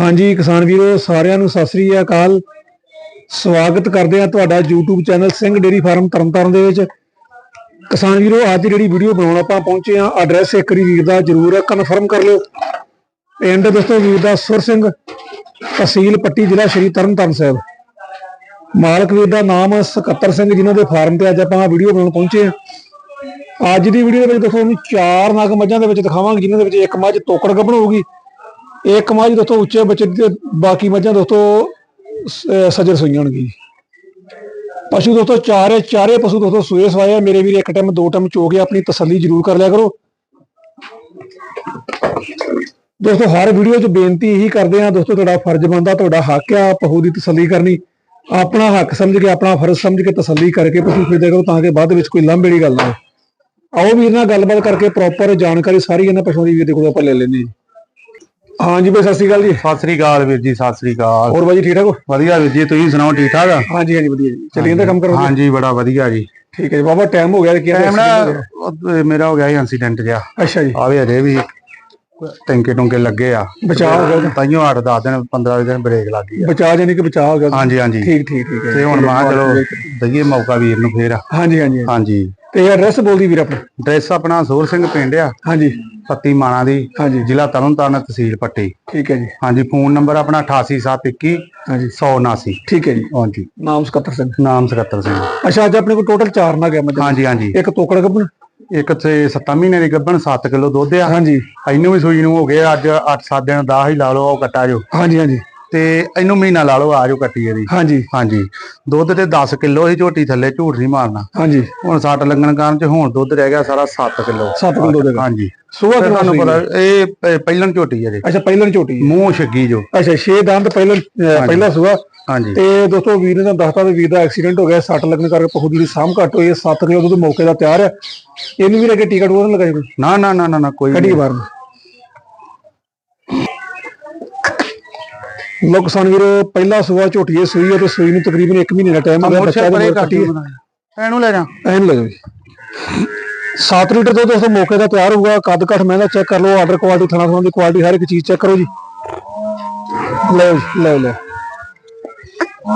ਹਾਂਜੀ ਕਿਸਾਨ ਵੀਰੋ, ਸਾਰਿਆਂ ਨੂੰ ਸਤਿ ਸ੍ਰੀ ਅਕਾਲ। ਸਵਾਗਤ ਕਰਦੇ ਆ ਤੁਹਾਡਾ YouTube channel Singh dairy farm Tarn Taran ਦੇ ਵਿੱਚ। ਕਿਸਾਨ ਵੀਰੋ, ਅੱਜ ਜਿਹੜੀ ਵੀਡੀਓ ਬਣਾਉਣ ਆਪਾਂ ਪਹੁੰਚੇ ਆ ਐਡਰੈਸ ਇੱਕ ਵਾਰੀ ਵੀਰ ਦਾ ਜ਼ਰੂਰ ਕਨਫਰਮ ਕਰ ਲਿਓ। ਪਿੰਡ ਦੋਸਤੋ ਵੀਰ ਦਾ, ਸੁਰ ਸਿੰਘ, ਤਹਿਸੀਲ ਪੱਟੀ, ਜ਼ਿਲ੍ਹਾ ਸ਼੍ਰੀ ਤਰਨਤਾਰਨ ਸਾਹਿਬ। ਮਾਲਕ ਵੀਰ ਦਾ ਨਾਮ ਸਕੱਤਰ ਸਿੰਘ ਜਿਨ੍ਹਾਂ ਦੇ ਫਾਰਮ ਤੇ ਅੱਜ ਆਪਾਂ ਵੀਡੀਓ ਬਣਾਉਣ ਪਹੁੰਚੇ ਆ ਅੱਜ ਦੀ ਵੀਡੀਓ ਦੇ ਵਿੱਚ ਦੇਖੋ ਤੁਹਾਨੂੰ ਚਾਰ ਨਗ ਮੱਝਾਂ ਦੇ ਵਿੱਚ ਦਿਖਾਵਾਂਗੇ ਜਿਨ੍ਹਾਂ ਦੇ ਵਿੱਚ ਇੱਕ ਮੱਝ ਤੋਕੜ ਗੱਭਣ ਹੋਊਗੀ। ਇੱਕ ਮੱਝ ਦੋਸਤੋ ਉੱਚੇ ਬੱਚੇ ਤੇ ਬਾਕੀ ਮੱਝਾਂ ਦੋਸਤੋ ਸ- ਸੱਜਰ ਸੂਈਆਂ ਹੋਣਗੀਆਂ ਜੀ। ਪਸ਼ੂ ਦੋਸਤੋ, ਚਾਰੇ ਚਾਰੇ ਪਸ਼ੂ ਦੋਸਤੋ ਸੂਏ ਸਵਾਏ ਆ। ਮੇਰੇ ਵੀਰ ਇੱਕ ਟਾਈਮ ਦੋ ਟਾਈਮ ਚੋ ਕੇ ਆਪਣੀ ਤਸੱਲੀ ਜ਼ਰੂਰ ਕਰ ਲਿਆ ਕਰੋ। ਦੋਸਤੋ, ਹਰ ਵੀਡੀਓ 'ਚ ਬੇਨਤੀ ਇਹੀ ਕਰਦੇ ਆ ਦੋਸਤੋ, ਤੁਹਾਡਾ ਫਰਜ਼ ਬਣਦਾ, ਤੁਹਾਡਾ ਹੱਕ ਆ ਪਸ਼ੂ ਦੀ ਤਸੱਲੀ ਕਰਨੀ। ਆਪਣਾ ਹੱਕ ਸਮਝ ਕੇ, ਆਪਣਾ ਫਰਜ਼ ਸਮਝ ਕੇ ਤਸੱਲੀ ਕਰਕੇ ਪਸ਼ੂ ਖਰੀਦਿਆ ਕਰੋ ਤਾਂ ਕਿ ਬਾਅਦ ਵਿੱਚ ਕੋਈ ਲਾਂਭੇ ਵਾਲੀ ਗੱਲ ਨਾ ਆਓ ਵੀਰ ਨਾਲ ਗੱਲਬਾਤ ਕਰਕੇ ਪ੍ਰੋਪਰ ਜਾਣਕਾਰੀ ਸਾਰੀ ਇਹਨਾਂ ਪਸ਼ੂਆਂ ਦੀ ਵੀਰ ਦੇ ਕੋਲ ਆਪਾਂ ਲੈ ਲੈਂਦੇ ਹਾਂ ਹਾਂਜੀ ਬਈ ਸਤਿ ਸ਼੍ਰੀ ਅਕਾਲ ਜੀ। ਸਤਿ ਸ੍ਰੀ ਅਕਾਲ ਵੀਰ ਜੀ ਸਤਿ ਸ੍ਰੀ ਅਕਾਲ। ਹੋਰ ਬਾਜੀ ਠੀਕ ਠਾਕ ਹੋ? ਵਧੀਆ ਵੀਰ ਜੀ ਤੁਸੀਂ ਸੁਣਾਓ ਠੀਕ ਠਾਕ? ਆ ਹਾਂਜੀ ਹਾਂਜੀ ਵਧੀਆ ਜੀ। ਚੱਲੀ ਜਾਂਦਾ ਕੰਮ ਕਰੋ। ਹਾਂਜੀ ਬੜਾ ਵਧੀਆ ਜੀ। ਠੀਕ ਹੈ ਜੀ ਬਾਬਾ ਟਾਈਮ ਹੋ ਗਿਆ ਕਿ ਟਾਈਮ ਨਾ ਮੇਰਾ ਹੋ ਗਿਆ ਸੀ ਇਨਸੀਡੈਂਟ ਜਿਹਾ। ਅੱਛਾ ਜੀ। ਆਵੇ ਅਜੇ ਵੀ ਟੈਂਕੇ ਟੁੰਕੇ ਲੱਗੇ ਆ। ਬਚਾਅ ਹੋ ਗਿਆ। ਤਾਈਓ 8 10 ਦਿਨ 15 ਦਿਨ ਬ੍ਰੇਕ ਲੱਗ ਗਈ ਬਚਾਅ ਜਾਨੀ ਕਿ ਬਚਾਅ ਹੋ ਗਿਆ? ਹਾਂਜੀ ਹਾਂਜੀ। ਠੀਕ ਠੀਕ ਠੀਕ ਹੈ। ਤੇ ਹੁਣ ਮੈਂ ਚਲੋ ਦਈਏ ਮੌਕਾ ਵੀਰ ਨੂੰ ਫੇਰ। ਹਾਂਜੀ ਹਾਂਜੀ। ਹਾਂਜੀ। ਤੇ ਐਡਰੈਸ ਬੋਲਦੀ ਵੀਰ ਆਪਣਾ? ਡਰੈਸ ਆਪਣਾ ਸੋਰ ਸਿੰਘ ਪਿੰਡ ਆ। ਹਾਂਜੀ। ਪੱਤੀ ਮਾਣਾ ਦੀ ਹਾਂਜੀ। ਜ਼ਿਲ੍ਹਾ ਤਰਨਤਾਰਨ ਤਹਿਸੀਲ ਪੱਟੀ। ਠੀਕ ਹੈ ਜੀ। ਹਾਂਜੀ ਫੋਨ ਨੰਬਰ ਆਪਣਾ 88721 ਹਾਂਜੀ। 179 ਠੀਕ ਹੈ ਜੀ। ਹਾਂਜੀ। ਨਾਮ ਸਕੱਤਰ ਸਿੰਘ। ਨਾਮ ਸਕੱਤਰ ਸਿੰਘ। ਅੱਛਾ ਅੱਜ ਆਪਣੇ ਕੋਲ ਟੋਟਲ 4 ਨਾ ਗਿਆ ਮੱਝ ਹਾਂਜੀ ਹਾਂਜੀ। ਇੱਕ ਤੋਕੜ ਗੱਭਣ। ਇੱਕ ਤੇ 7 ਮਹੀਨੇ ਦੀ ਗੱਭਣ 7 ਕਿਲੋ ਦੁੱਧ ਆ। ਹਾਂਜੀ। ਇਹਨੂੰ ਵੀ ਸੂਈ ਨੂੰ ਹੋ ਗਏ ਅੱਜ 8-7 ਦਿਨ ਦਾ ਹੀ ਲਾ ਲਓ ਉਹ ਕੱਟਾ ਜੋ। ਹਾਂਜੀ ਹਾਂਜੀ। ਤੇ ਇਹਨੂੰ ਮਹੀਨਾ ਲਾ ਲਓ ਆ ਜੋ ਕੱਟੀ ਇਹਦੀ। ਹਾਂਜੀ। ਹਾਂਜੀ। ਦੁੱਧ ਤੇ 10 ਕਿਲੋ ਹੀ ਝੋਟੀ ਥੱਲੇ ਝੂਠ ਨਹੀਂ ਮਾਰਨਾ। ਹਾਂਜੀ। ਹੁਣ ਸੱਟ ਲੱਗਣ ਕਾਰਨ ਚ ਹੁਣ ਦੁੱਧ ਰਹਿ ਗਿਆ ਸਾਰਾ 7 ਕਿਲੋ। 7 ਕਿਲੋ ਦੇ ਹਾਂਜੀ। ਤੇ ਤੁਹਾਨੂੰ ਪਤਾ ਇਹ ਪਹਿਲਣ ਝੋਟੀ ਹੈ ਜੀ। ਅੱਛਾ ਪਹਿਲਣ ਝੋਟੀ ਮੂੰਹ ਛੱਗੀ ਜੋ। ਅੱਛਾ 6 ਦੰਦ ਪਹਿਲਣ ਅਹ, ਪਹਿਲਾ ਸੂਆ। ਹਾਂਜੀ। ਤੇ ਦੋਸਤੋ ਵੀਰ ਨੇ ਤਾਂ ਦੱਸਤਾ ਵੀ ਵੀਰ ਦਾ ਐਕਸੀਡੈਂਟ ਹੋ ਗਿਆ ਸੱਟ ਲੱਗਣ ਕਰਕੇ ਪਖੂ ਦੀ ਸਾਂਭ ਘੱਟ ਹੋਈ ਹੈ 7 ਕਿਲੋ ਦੁੱਧ ਮੌਕੇ ਦਾ ਤਿਆਰ ਹੈ। ਇਹਨੂੰ ਵੀ ਅੱਗੇ ਟਿਕਟ ਟੂਰ ਨਾ ਲਗਾਈ ਨਾ ਨਾ ਨਾ ਨਾ ਨਾ ਕੋਈ ਕੱਢੀ ਬਾਹਰ ਲੋਕ ਕਿਸਾਨ ਵੀਰ ਪਹਿਲਾ ਸੂਆ ਝੋਟੀਏ ਸੂਈ ਹੈ ਤੇ ਸੂਈ ਨੂੰ ਤਕਰੀਬਨ 1 ਮਹੀਨੇ ਦਾ ਟਾਈਮ ਹੋ ਗਿਆ ਬੱਚਾ ਦੇ ਕੱਟੀ ਹੈ ਇਹਨੂੰ ਲੈ ਜਾ। ਐਨ ਲੈ ਜੀ 7 ਲੀਟਰ ਦੁੱਧ ਦੋਸਤੋ ਮੌਕੇ ਦਾ ਤਿਆਰ ਹੋਊਗਾ ਕੱਦ ਘੱਟ ਮਹਿੰਗਾ ਚੈੱਕ ਕਰ ਲਓ ਆਰਡਰ ਕੁਆਲਿਟੀ ਥਣਾ ਥਣਾ ਦੀ ਕੁਆਲਿਟੀ ਹਰ ਇੱਕ ਚੀਜ਼ ਚੈੱਕ ਕਰੋ ਜੀ। ਲੈ ਲੈ ਲੈ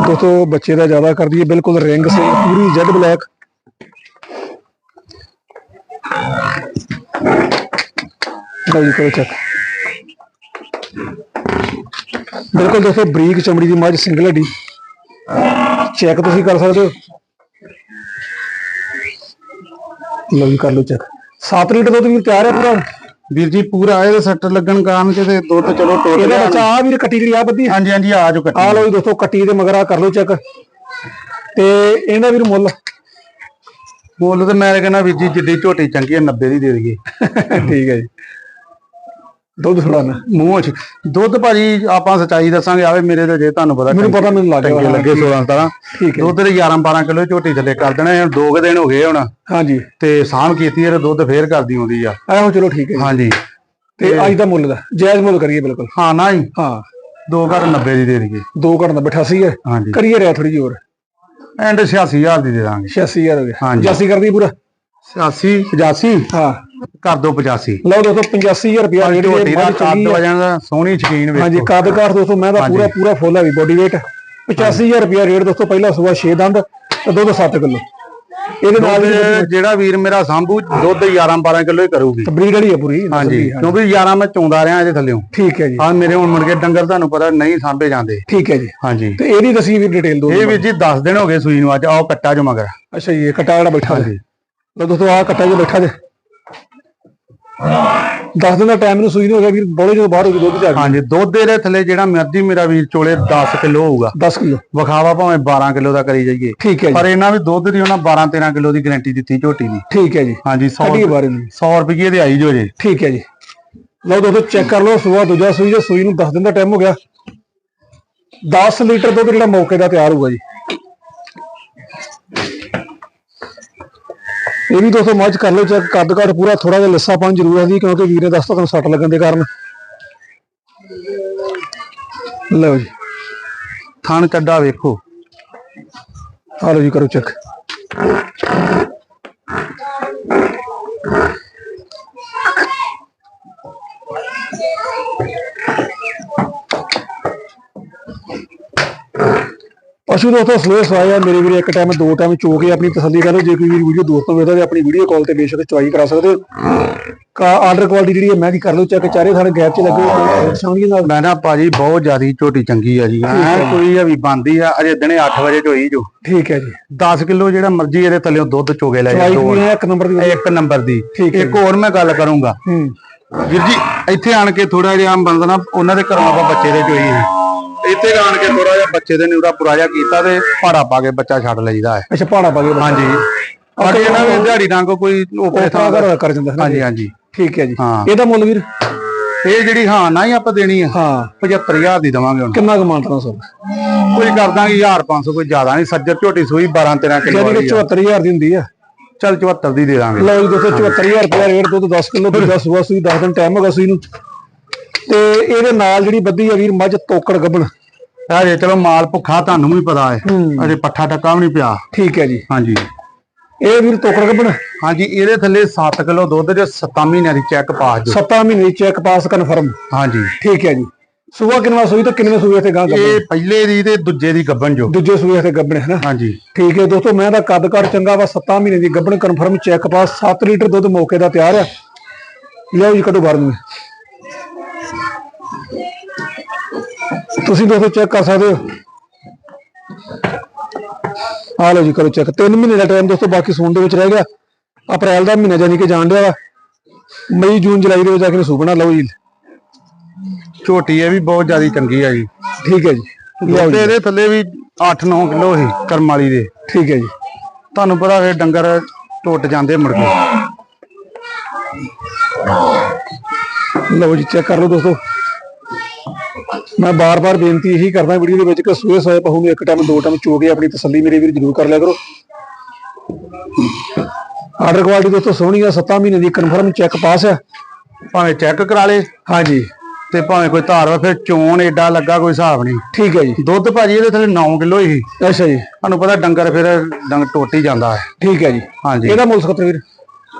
ਦੋਸਤੋ ਬੱਚੇ ਦਾ ਜ਼ਿਆਦਾ ਕਰ ਦਈਏ ਬਿਲਕੁਲ ਰਿੰਗ ਸੇ ਪੂਰੀ ਜੈਡ ਬਲੈਕ ਲਓ ਜੀ ਕਰੋ ਚੈੱਕ ਬਿਲਕੁਲ ਦੋਸਤੋ ਬਰੀਕ ਚਮੜੀ ਦੀ ਮੱਝ ਸਿੰਗਲ ਹੱਡੀ। ਚੈੱਕ ਤੁਸੀਂ ਕਰ ਸਕਦੇ ਹੋ। ਲਓ ਜੀ ਕਰ ਲਓ ਚੈੱਕ 7 ਲੀਟਰ ਦੁੱਧ ਵੀ ਤਿਆਰ ਹੈ ਪੂਰਾ? ਵੀਰ ਜੀ ਪੂਰਾ ਇਹਦੇ ਸੱਟ ਲੱਗਣ ਕਾਰਨ ਚ ਤੇ ਦੁੱਧ ਚਲੋ ਟੁੱਟ ਇਹਦਾ ਗਿਆ। ਬੱਚਾ ਆ ਵੀਰ ਕੱਟੀ ਜਿਹੜੀ ਆ ਬੱਦੀ ਹਾਂਜੀ ਹਾਂਜੀ ਆ ਜੋ ਕੱਟੀ। ਆ ਲਓ ਜੀ ਦੋਸਤੋ ਕੱਟੀ ਦੇ ਮਗਰ ਆ ਕਰ ਲਓ ਚੈੱਕ ਤੇ ਇਹਦਾ ਵੀਰ ਮੁੱਲ? ਮੁੱਲ ਤੇ ਮੈਂ ਕਹਿੰਦਾ ਵੀਰ ਜੀ ਜਿੱਡੀ ਝੋਟੀ ਚੰਗੀ ਹੈ 90 ਦੀ ਦੇ ਦਈਏ। ਠੀਕ ਹੈ ਜੀ। ਦੁੱਧ ਨਾ ਮੂੰਹ ਚ। ਦੁੱਧ ਭਾਜੀ ਆਪਾਂ ਸਚਾਈ ਦੱਸਾਂਗੇ ਆਵੇ ਮੇਰੇ ਤੇ ਜੇ ਤੁਹਾਨੂੰ ਪਤਾ ਮੈਨੂੰ ਪਤਾ ਮੈਨੂੰ ਲੱਗ ਗਿਆ ਲੱਗੇ 16 17 ਠੀਕ ਹੈ ਦੁੱਧ ਦੇ 11 12 ਕਿਲੋ ਝੋਟੀ ਥੱਲੇ ਕਰ ਦੇਣਾ ਹੁਣ ਦੋ ਕੁ ਦਿਨ ਹੋ ਗਏ ਹੁਣ। ਹਾਂਜੀ। ਤੇ ਸਾਂਭ ਕੀਤੀ ਇਹ ਦੁੱਧ ਫੇਰ ਕਰਦੀ ਆਉਂਦੀ ਆ। ਆਹੋ ਚਲੋ ਠੀਕ ਹੈ। ਹਾਂਜੀ। ਤੇ ਅੱਜ ਦਾ ਮੁੱਲ ਦਾ ਜਾਇਜ਼ ਮੁੱਲ ਕਰੀਏ ਬਿਲਕੁਲ। ਹਾਂ ਨਾ ਹੀ ਹਾਂ। ਦੋ ਘਰ 90 ਦੀ ਦੇ ਦਈਏ। ਦੋ ਘੜ ਦਾ 88 ਹੈ। ਹਾਂਜੀ। ਕਰੀਏ ਰਿਆ ਥੋੜੀ ਹੋਰ। ਐਂਡ 86000 ਦੀ ਦੇ ਦਾਂਗੇ। 86000 ਹੋ ਗਿਆ ਹਾਂਜੀ। 85 ਕਰਦੀ ਪੂਰਾ? 86 85 ਹਾਂ। ਕਰ ਦੋ 85 ਲਓ ਦੋਸਤੋ 85000 ਰੁਪਿਆ ਦੀ ਚੰਗੀ ਹੈ ਸੋਹਣੀ ਸ਼ਕੀਨ ਹਾਂਜੀ ਵੇਖੋ ਕੱਦ ਕਾਠ ਦੋਸਤੋ ਮੈਂ ਤਾਂ ਹਾਂਜੀ। ਪੂਰਾ ਪੂਰਾ ਫੁੱਲ ਹੈ ਵੀ ਬੋਡੀ weight 85000 ਰੁਪਿਆ ਰੇਟ ਦੋਸਤੋ ਪਹਿਲਾ ਸੂਆ 6 ਦੰਦ ਤੇ ਦੁੱਧ 7 ਕਿਲੋ। ਇਹਦੇ ਨਾਲ ਜਿਹੜਾ ਵੀਰ ਮੇਰਾ ਸਾਂਭੂ ਦੁੱਧ 11 12 ਕਿਲੋ ਹੀ ਕਰੂਗੀ। ਬਰੀਡ ਵਾਲੀ ਹੈ ਪੂਰੀ। ਹਾਂਜੀ ਕਿਉਂਕਿ 11 ਮੈਂ ਚੋਂਦਾ ਰਿਹਾ ਇਹਦੇ ਥੱਲੇੋਂ। ਠੀਕ ਹੈ ਜੀ। ਹਾਂ ਮੇਰੇ ਹੁਣ ਮੁੜ ਕੇ ਡੰਗਰ ਤੁਹਾਨੂੰ ਪਤਾ ਨਹੀਂ ਸਾਂਭੇ ਜਾਂਦੇ। ਠੀਕ ਹੈ ਜੀ। ਹਾਂਜੀ। ਤੇ ਇਹਦੀ ਦੱਸੀ ਵੀ ਡਿਟੇਲ ਦੋ ਇਹ ਵੀਰ ਜੀ 10 ਦਿਨ ਹੋ ਗਏ ਸੂਈ ਨੂੰ ਅੱਜ ਆਓ ਕੱਟਾ ਜੋ ਮਗਰ। ਅੱਛਾ ਜੀ ਕਟਾ ਜਿਹੜਾ ਬੈਠਾ ਜੀ। ਲਓ ਦੋਸਤੋ ਆ ਕਟਾ ਜੋ ਬੈਠਾ ਜੇ। 10 ਦਿਨ ਦਾ ਟਾਈਮ ਨੂੰ ਸੂਈ ਨਹੀਂ ਹੋ ਗਿਆ ਵੀਰ ਬੋਲੇ ਜਦੋਂ ਬਾਹਰ ਹੋ ਗਈ ਦੁੱਧ ਜਾ ਹਾਂਜੀ ਦੁੱਧ ਇਹਦੇ ਥੱਲੇ ਜਿਹੜਾ ਮਰਜ਼ੀ ਮੇਰਾ ਵੀਰ ਚੋਲੇ 10 ਕਿਲੋ ਹੋਊਗਾ। 10 ਕਿਲੋ। ਵਿਖਾਵਾ ਭਾਵੇਂ 12 ਕਿਲੋ ਦਾ ਕਰੀ ਜਾਈਏ। ਠੀਕ ਹੈ ਜੀ। ਪਰ ਇਹਨਾਂ ਵੀ ਦੁੱਧ ਦੀ ਉਹਨਾਂ 12 13 ਕਿਲੋ ਦੀ ਗਾਰੰਟੀ ਦਿੱਤੀ ਝੋਟੀ ਦੀ ਠੀਕ ਹੈ ਜੀ। ਹਾਂਜੀ 100 ਕੱਢੀਏ ਬਾਰੇ ਨੂੰ 100 ਰੁਪਏ ਦੇ ਆਈ ਜੋ ਜੇ। ਠੀਕ ਹੈ ਜੀ। ਲਓ ਦੋਸਤੋ ਚੈੱਕ ਕਰ ਲਓ ਸੂਆ ਦੂਜਾ ਸੂਈ ਜੇ ਸੂਈ ਨੂੰ 10 ਦਿਨ ਦਾ ਟਾਈਮ ਹੋ ਗਿਆ। 10 ਲੀਟਰ ਦੁੱਧ ਜਿਹੜਾ ਮੌਕੇ ਦਾ ਤਿਆਰ ਹੋਊਗਾ ਜੀ। ਇਹ ਵੀ ਦੋਸਤੋ ਮੱਝ ਕਰ ਲਓ ਚੈੱਕ ਕੱਦ ਘੱਟ ਪੂਰਾ ਥੋੜਾ ਜਿਹਾ ਲੱਸਾ ਪਾਣ ਜ਼ਰੂਰ ਹੈ ਜੀ ਕਿਉਂਕਿ ਵੀਰ ਨੇ ਦੱਸਤਾ ਤੁਹਾਨੂੰ ਸੱਟ ਲੱਗਣ ਦੇ ਕਾਰਨ। ਲਓ ਜੀ। ਥਣ ਕੱਡਾ ਵੇਖੋ। ਆ ਲਓ ਜੀ ਕਰੋ ਚੈੱਕ। ਪਸ਼ੂ ਦੋਸਤੋ ਸਲੋਏ ਸਵਾਏ ਆ ਮੇਰੇ ਵੀਰੇ ਇੱਕ ਟਾਈਮ ਦੋ ਟਾਈਮ ਚੋ ਕੇ ਆਪਣੀ ਤਸੱਲੀ ਕਰੋ ਜੇ ਕੋਈ ਵੀਡੀਓ ਦੋਸਤੋਂ ਵੇਖਦਾ ਤੇ ਆਪਣੀ ਵੀਡੀਓ ਕਾਲ ਤੇ ਬੇਸ਼ੱਕ ਚੁਆਈ ਕਰਾ ਸਕਦੇ ਹੋ। ਕਾ ਆਰਡਰ ਕੁਆਲਿਟੀ ਜਿਹੜੀ ਹੈ ਮਹਿੰਗੀ ਕਰ ਲਓ ਚੈੱਕ ਚਾਰੇ ਥਾਣੇ ਗੈਪ 'ਚ ਲੱਗੇ ਹੋਏ ਸ਼ਾਮੀ ਨਾਲ। ਮੈਂ ਨਾ ਭਾਜੀ ਬਹੁਤ ਜ਼ਿਆਦੀ ਝੋਟੀ ਚੰਗੀ ਆ ਜੀ। ਐ ਕੋਈ ਆ ਵੀ ਬੰਦੀ ਆ ਅਜੇ ਦਿਨੇ 8 ਵਜੇ ਝੋਈ ਜੋ। ਠੀਕ ਹੈ ਜੀ। 10 ਕਿਲੋ ਜਿਹੜਾ ਮਰਜ਼ੀ ਇਹਦੇ ਥੱਲੇੋਂ ਦੁੱਧ ਚੋਗੇ ਲੈ ਜਾਓ ਹੈ ਇੱਕ ਨੰਬਰ ਦੀ। ਇੱਕ ਨੰਬਰ ਦੀ। ਹੈ ਇੱਕ ਹੋਰ ਮੈਂ ਗੱਲ ਕਰੂੰਗਾ। ਹੂੰ। ਵੀਰ ਜੀ ਇੱਥੇ ਆਣ ਕੇ ਥੋੜਾ ਜਿਹਾ ਬੰਦਾ ਨਾ ਉਹਨਾਂ ਦੇ ਘਰੋਂ ਆਪਾਂ ਬੱਚੇ ਦੇ ਚੋਈ ਸੀ ਇੱਥੇ ਆਣ ਕੇ ਥੋੜਾ ਜਿਹਾ ਬੱਚੇ ਦੇ ਨਿਊਰਾ ਪੁਰਾ ਜਿਹਾ ਕੀਤਾ ਤੇ ਪਾੜਾ ਪਾ ਕੇ ਬੱਚਾ ਛੱਡ ਲਈਦਾ ਹੈ। ਅੱਛਾ ਪਹਾੜਾ ਪਾ ਕੇ ਹਾਂਜੀ। ਬਾਕੀ ਇਹਨਾਂ ਵੀ ਦਿਹਾੜੀ ਡੰਗ ਕੋਈ ਉਪਰੇ ਉਤਰਾ ਕਰ ਕਰ ਜਾਂਦਾ ਹੈ ਨਾ ਹਾਂਜੀ ਹਾਂਜੀ। ਠੀਕ ਹੈ ਜੀ। ਹਾਂ। ਇਹਦਾ ਮੁੱਲ ਵੀਰ? ਇਹ ਜਿਹੜੀ ਹਾਂ ਨਾ ਹੀ ਆਪਾਂ ਦੇਣੀ ਆ। ਹਾਂ। 75000 ਦੀ ਦਵਾਂਗੇ ਹੁਣ ਕਿੰਨਾ ਕੁ ਮਾਨਤਨਾ ਸੋ ਕੋਈ ਕਰ ਦਾਂਗੇ 1500 ਕੋਈ ਜ਼ਿਆਦਾ ਨਹੀਂ। ਸੱਜਰ ਝੋਟੀ ਸੂਈ 12 13 ਕਿਲੋ ਯਾਨੀ ਕਿ ਵਾਲੀ ਆ। 74000 ਦੀ ਹੁੰਦੀ ਆ। ਚੱਲ 74 ਦੀ ਦੇ ਦਾਂਗੇ। ਲਓ ਜੀ ਦੋਸਤੋ 74000 ਰੁਪਏ ਰੇਟ ਦੁੱਧ 10 ਕਿਲੋ ਦੂਜਾ ਸੂਆ ਸੂਈ 10 ਦਿਨ ਟਾਈਮ ਹੋਗਾ ਸੂਈ ਨੂੰ। ਤੇ ਇਹਦੇ ਨਾਲ ਜਿਹੜੀ ਬੱਦੀ ਆ ਵੀਰ ਮੱਝ ਤੋਕੜ ਗੱਬਣ। ਅਜੇ ਚਲੋ ਮਾਲ ਭੁੱਖਾ ਤੁਹਾਨੂੰ ਵੀ ਪਤਾ ਹੈ। ਹੂੰ। ਅਜੇ ਪੱਠਾ ਟੱਕਾ ਵੀ ਨਹੀਂ ਪਿਆ। ਠੀਕ ਹੈ ਜੀ। ਹਾਂਜੀ। ਇਹ ਵੀਰ ਤੋਕੜ ਗੱਬਣ ਹਾਂਜੀ ਇਹਦੇ ਥੱਲੇ 7 ਕਿਲੋ ਦੁੱਧ ਦੇ 7 ਮਹੀਨਿਆਂ ਦੀ ਚੈੱਕ ਪਾਸ ਜੋ। 7 ਮਹੀਨੇ ਚੈੱਕ ਪਾਸ ਕਨਫਰਮ ਹਾਂਜੀ। ਠੀਕ ਹੈ ਜੀ। ਸੂਆ ਕਿੰਨਾ ਸੂਈ ਤੇ ਕਿੰਨੇ ਸੂਏ ਤੇ ਗਾਂ ਗੱਬਣ? ਇਹ ਪਹਿਲੇ ਦੀ ਤੇ ਦੂਜੇ ਦੀ ਗੱਬਨ ਜੋ। ਦੂਜੇ ਸੂਏ ਤੇ ਗੱਬਣ ਹੈ ਨਾ? ਹਾਂਜੀ। ਠੀਕ ਹੈ ਦੋਸਤੋ ਮੈਂ ਦਾ ਕੱਦ ਘਰ ਚੰਗਾ ਵਾ 7 ਮਹੀਨੇ ਦੀ ਗੱਬਣ ਕਨਫਰਮ ਚੈੱਕ ਪਾਸ 7 ਲੀਟਰ ਦੁੱਧ ਮੌਕੇ ਦਾ ਤਿਆਰ ਆ। ਲਿਆਓ ਜੀ ਕੱਢੋ ਬਾਹਰ ਨੂੰ। ਤੁਸੀਂ ਦੋਸਤੋ ਚੈੱਕ ਕਰ ਸਕਦੇ ਹੋ। ਆ ਲਓ ਜੀ ਕਰੋ ਚੈੱਕ 3 ਮਹੀਨੇ ਦਾ ਟਾਈਮ ਦੋਸਤੋ ਬਾਕੀ ਸੂਣ ਦੇ ਵਿੱਚ ਰਹਿ ਗਿਆ। ਅਪ੍ਰੈਲ ਦਾ ਮਹੀਨਾ ਜਾਨੀ ਕਿ ਜਾਣ ਡਿਆ ਵਾ। ਮਈ ਜੂਨ ਜੁਲਾਈ ਦੇ ਵਿੱਚ ਜਾ ਕੇ ਸੁਪਨਾ ਲਓ ਜੀ। ਝੋਟੀ ਇਹ ਵੀ ਬਹੁਤ ਜ਼ਿਆਦਾ ਚੰਗੀ ਆ ਜੀ। ਠੀਕ ਹੈ ਜੀ। ਲਿਆਓ ਤੇ ਜੀ ਇਹਦੇ ਥੱਲੇ ਵੀ 8-9 ਕਿਲੋ ਸੀ ਕਰਮ ਵਾਲੀ ਦੇ। ਠੀਕ ਹੈ ਜੀ। ਤੁਹਾਨੂੰ ਪਤਾ ਫੇਰ ਡੰਗਰ ਟੁੱਟ ਜਾਂਦੇ ਮੁੜ ਕੇ। ਲਓ ਜੀ ਚੈੱਕ ਕਰ ਲਓ ਦੋਸਤੋ। ਮੈਂ ਬਾਰ-ਬਾਰ ਬੇਨਤੀ ਇਹੀ ਕਰਦਾ ਵੀਡੀਓ ਦੇ ਵਿੱਚ ਕਿ ਸੂਏ ਸੋਏ ਪਹੂ ਨੂੰ ਇੱਕ ਟਾਈਮ ਦੋ ਟਾਈਮ ਚੋ ਕੇ ਆਪਣੀ ਤਸੱਲੀ ਮੇਰੇ ਵੀਰ ਜਰੂਰ ਕਰ ਲਿਆ ਕਰੋ। ਆਰਡਰ ਕੁਆਲਿਟੀ ਦੋਸਤੋ ਸੋਹਣੀ ਆ 7 ਮਹੀਨੇ ਦੀ ਕਨਫਰਮ ਚੈੱਕ ਪਾਸ ਆ। ਭਾਵੇਂ ਚੈੱਕ ਕਰਾ ਲੇ। ਹਾਂਜੀ। ਤੇ ਭਾਵੇਂ ਕੋਈ ਧਾਰ ਵਾ ਫਿਰ ਚੋਣ ਏਡਾ ਲੱਗਾ ਕੋਈ ਹਿਸਾਬ ਨਹੀਂ। ਠੀਕ ਹੈ ਜੀ। ਦੁੱਧ ਭਾਜੀ ਇਹਦੇ ਥੱਲੇ 9 ਕਿਲੋ ਹੀ ਅੱਛਾ ਜੀ। ਤੁਹਾਨੂੰ ਪਤਾ ਡੰਗਰ ਫਿਰ ਡੰਗ ਟੁੱਟ ਹੀ ਜਾਂਦਾ ਹੈ। ਠੀਕ ਹੈ ਜੀ। ਹਾਂਜੀ। ਇਹਦਾ ਮੁੱਲ 70 ਵੀਰ।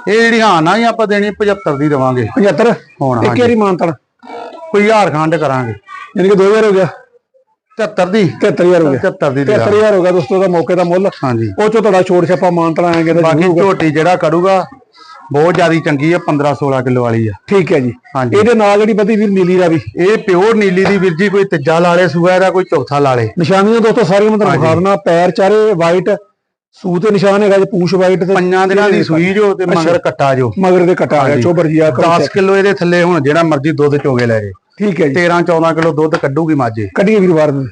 ਇਹ ਜਿਹੜੀ ਹਾਂ ਨਾ ਹੀ ਆਪਾਂ ਦੇਣੀ 75 ਦੀ ਦੇਵਾਂਗੇ। 75 ਹੁਣ ਇੱਕ ਵਾਰੀ ਮਾਨਤਨ। ਕੋਈ ਹਜ਼ਾਰ ਖੰਡ ਕਰਾਂਗੇ। ਯਾਨੀ ਕਿ 2000 ਹੋ ਗਿਆ। 73 ਦੀ। 73000 ਹੋ ਗਿਆ। 73 ਦੀ ਦੇ ਦਾਂਗੇ। 73000 ਹੋ ਗਿਆ ਦੋਸਤੋ ਦਾ ਮੌਕੇ ਦਾ ਮੁੱਲ। ਹਾਂਜੀ। ਉਹ ਚੋਂ ਤੁਹਾਡਾ ਛੋੜ ਛਾਪਾ ਮਾਨਤਨ ਆਏਗਾ ਬਾਕੀ। ਝੋਟੀ ਜਿਹੜਾ ਕਰੂਗਾ ਬਹੁਤ ਜ਼ਿਆਦੀ ਚੰਗੀ ਆ 15 16 ਕਿਲੋ ਵਾਲੀ ਆ। ਠੀਕ ਹੈ ਜੀ। ਇਹਦੇ ਨਾਲ ਜਿਹੜੀ ਬੱਦੀ ਵੀਰ ਨੀਲੀ ਰਾਵੀ। ਇਹ ਪਿਓਰ ਨੀਲੀ ਦੀ ਵੀਰ ਜੀ ਕੋਈ ਤੀਜਾ ਲਾਲੇ ਸੂਆ ਇਹਦਾ ਕੋਈ ਚੌਥਾ ਲਾਲੇ ਨਿਸ਼ਾਨੀਆਂ ਦੋਸਤੋ ਸਾਰੀਆਂ ਮੈਂ ਤੁਹਾਨੂੰ ਵਿਖਾ ਦਿੰਦਾ। ਪੈਰ ਚਾਰੇ ਵਾਈਟ ਸੂ ਤੇ ਨਿਸ਼ਾਨ ਹੈਗਾ ਜੀ ਪੂਛ ਵਾਈਟ ਤੇ ਪੰਜਾਂ ਦਿਨਾਂ ਦੀ ਸੂਈ ਜੋ ਤੇ ਮਗਰ ਕੱਟਾ ਜੋ। ਮਗਰ ਦੇ ਕਟਾ ਗਿਆ ਚੋਬਰ ਜੀ ਆ ਕਰੋ 10 ਕਿਲੋ ਇਹਦੇ ਥੱਲੇ ਹੁਣ ਜਿਹੜਾ ਮਰਜ਼ੀ ਦੁੱਧ ਚੋਗੇ ਲੈ ਜੇ। ਠੀਕ ਹੈ ਜੀ। 13 14 ਕਿਲੋ ਦੁੱਧ ਕੱਢੂਗੀ ਮਾਝੇ। ਕੱਢੀਏ ਵੀਰ ਬਾਹਰ ਨੂੰ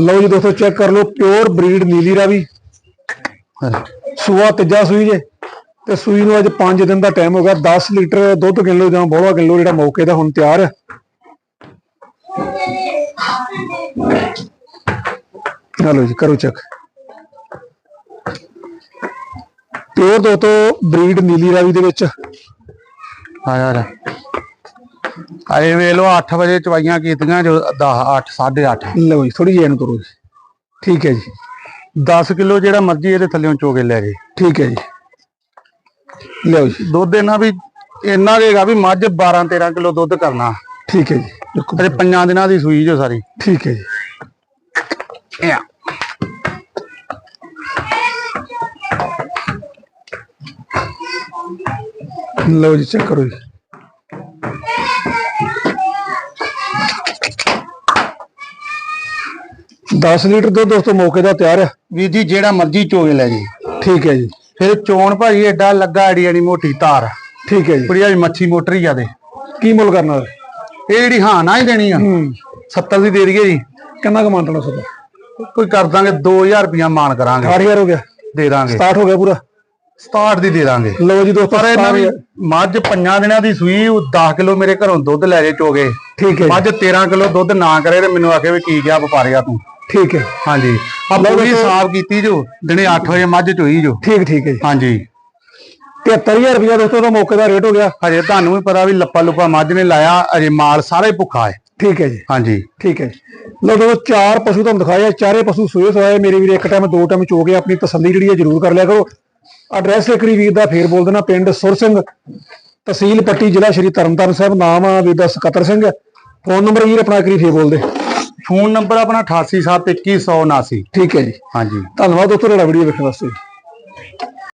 ਲਓ ਜੀ ਦੋਸਤੋ ਚੈੱਕ ਕਰ ਲਓ ਪਿਓਰ ਬਰੀਡ ਨੀਲੀ ਰਾਵੀ। ਸੂਆ ਤੀਜਾ ਸੂਈ ਜੇ। ਤੇ ਸੂਈ ਨੂੰ ਅੱਜ 5 ਦਿਨ ਦਾ ਟਾਈਮ ਹੋ ਗਿਆ। 10 ਲੀਟਰ ਦੁੱਧ ਕਿਲੋ ਜਾਂ ਬੋਲਾ ਕਿਲੋ ਜਿਹੜਾ ਮੌਕੇ ਦਾ ਹੁਣ ਤਿਆਰ। ਹੈ ਹਲੋ ਜੀ ਕਰੋ ਚੈੱਕ ਪਿਓਰ ਦੋਸਤੋ ਬਰੀਡ ਨੀਲੀ ਰਾਵੀ ਦੇ ਵਿੱਚ। ਆ ਯਾਰ। ਆਏ ਵੇ ਲੋ 8 ਵਜੇ ਚਵਾਈਆਂ ਕੀਤੀਆਂ ਜੋ 10 8 8:30 ਲਓ ਜੀ ਥੋੜੀ ਜਿਹੀ ਇਹਨੂੰ ਕਰੋ ਜੀ। ਠੀਕ ਹੈ ਜੀ। 10 ਕਿਲੋ ਜਿਹੜਾ ਮਰਜ਼ੀ ਇਹਦੇ ਥੱਲੇੋਂ ਚੋਗੇ ਲੈ ਜੇ। ਠੀਕ ਹੈ ਜੀ। ਲਿਓ ਜੀ। ਦੁੱਧ ਇਹਨਾਂ ਵੀ ਇੰਨਾ ਦੇਗਾ ਵੀ ਮੱਝ 12 13 ਕਿਲੋ ਦੁੱਧ ਕਰਨਾ। ਠੀਕ ਹੈ ਜੀ। ਅਜੇ ਪੰਜਾਂ ਦਿਨਾਂ ਦੀ ਸੂਈ ਜੋ ਸਾਰੀ। ਠੀਕ ਹੈ ਜੀ। ਲਓ ਜੀ ਚੈੱਕ ਕਰੋ ਜੀ। ਦਸ ਲੀਟਰ ਦੁੱਧ ਦੋਸਤੋ ਮੌਕੇ ਦਾ ਤਿਆਰ ਹੈ ਵੀਰ ਜੀ ਜਿਹੜਾ ਮਰਜ਼ੀ ਚੋਗੇ ਲੈ ਜੇ। ਠੀਕ ਹੈ ਜੀ। ਫਿਰ ਚੋਣ ਭਾਜੀ ਐਡਾ ਲੱਗਾ ਐਡੀ ਐਡੀ ਮੋਟੀ ਧਾਰ ਠੀਕ ਹੈ ਜੀ। ਕੁੜੀਆਂ ਵੀ ਮੱਛੀ ਮੋਟਰ ਹੀ ਜਾਦੇ ਕੀ ਮੁੱਲ ਕਰਨਾ? ਇਹ ਜਿਹੜੀ ਹਾਂ ਨਾ ਹੀ ਦੇਣੀ ਆ। ਹੂੰ। 70 ਦੀ ਦੇ ਦਈਏ ਜੀ। ਕਿੰਨਾ ਕੁ ਮੰਨਣਾ ਸਦਾ ਕੋਈ ਕਰ ਦਾਂਗੇ 2000 ਰੁਪਇਆ ਮਾਨ ਕਰਾਂਗੇ। 8000 ਹੋ ਗਿਆ। ਦੇ ਦਾਂਗੇ। ਸਟਾਰਟ ਹੋ ਗਿਆ ਪੂਰਾ? 67 ਦੀ ਦੇ ਦਾਂਗੇ। ਲਓ ਜੀ ਦੋਸਤੋ ਪਰ ਇਹਨਾਂ ਵੀ 67,000 ਮੱਝ ਪੰਜਾਂ ਦਿਨਾਂ ਦੀ ਸੂਈ ਉਹ 10 ਕਿਲੋ ਮੇਰੇ ਘਰੋਂ ਦੁੱਧ ਲੈ ਜੇ ਚੋਗੇ। ਠੀਕ ਹੈ ਮੱਝ 13 ਕਿਲੋ ਦੁੱਧ ਨਾ ਕਰੇ ਤੇ ਮੈਨੂੰ ਆਖੇ ਵੀ ਕੀ ਗਿਆ ਵਪਾਰੀਆ ਤੂੰ। ਠੀਕ ਹੈ। ਹਾਂਜੀ। ਆ ਪੂਰੀ ਸਾਫ਼ ਕੀਤੀ ਜੋ ਦਿਨੇ 8 ਵਜੇ ਮੱਝ ਚੋਈ ਜੋ। ਠੀਕ ਠੀਕ ਹੈ ਹਾਂਜੀ। 73000 ਰੁਪਇਆ ਦੋਸਤੋ ਦਾ ਮੌਕੇ ਦਾ ਰੇਟ ਹੋ ਗਿਆ। ਹਜੇ ਤੁਹਾਨੂੰ ਵੀ ਪਤਾ ਵੀ ਲੱਪਾ ਲੁੱਪਾ ਮੱਝ ਨੇ ਲਾਇਆ ਅਜੇ ਮਾਲ ਸਾਰਾ ਭੁੱਖਾ ਹੈ। ਠੀਕ ਹੈ ਜੀ। ਹਾਂਜੀ। ਠੀਕ ਹੈ ਜੀ। ਲਓ ਦੋਸਤੋ ਚਾਰ ਪਸ਼ੂ ਤੁਹਾਨੂੰ ਦਿਖਾਏ ਆ ਚਾਰੇ ਪਸ਼ੂ ਸੋਏ ਸੋਏ ਮੇਰੇ ਵੀਰੇ ਇੱਕ ਟਾਈਮ ਦੋ ਟਾਈਮ ਚੋ ਕੇ ਆਪਣੀ ਤਸੱਲੀ ਜਿਹੜੀ ਹੈ ਜ਼ਰੂਰ ਕਰ ਲਿਆ ਕਰੋ। ਐਡਰੈਸ ਇੱਕ ਵਾਰੀ ਵੀਰ ਦਾ ਫੇਰ ਬੋਲ ਦੇਣਾ ਪਿੰਡ ਸੁਰ ਸਿੰਘ ਤਹਿਸੀਲ ਪੱਟੀ ਜ਼ਿਲ੍ਹਾ ਸ਼੍ਰੀ ਤਰਨਤਾਰਨ ਸਾਹਿਬ ਨਾਮ ਆ ਵੀਰ ਦਾ ਸਕੱਤਰ ਸਿੰਘ ਫੋਨ ਨੰਬਰ ਵੀਰ ਆਪਣਾ ਕਰੀ ਫੇਰ ਬੋਲ ਦੇ। ਫੋਨ ਨੰਬਰ ਆਪਣਾ 88712179 ਠੀਕ ਹੈ ਜੀ। ਹਾਂਜੀ। ਧੰਨਵਾਦ ਦੋਸਤੋ ਰੜਾ ਵੀਡੀਓ ਵੇਖਣ ਵਾਸਤੇ।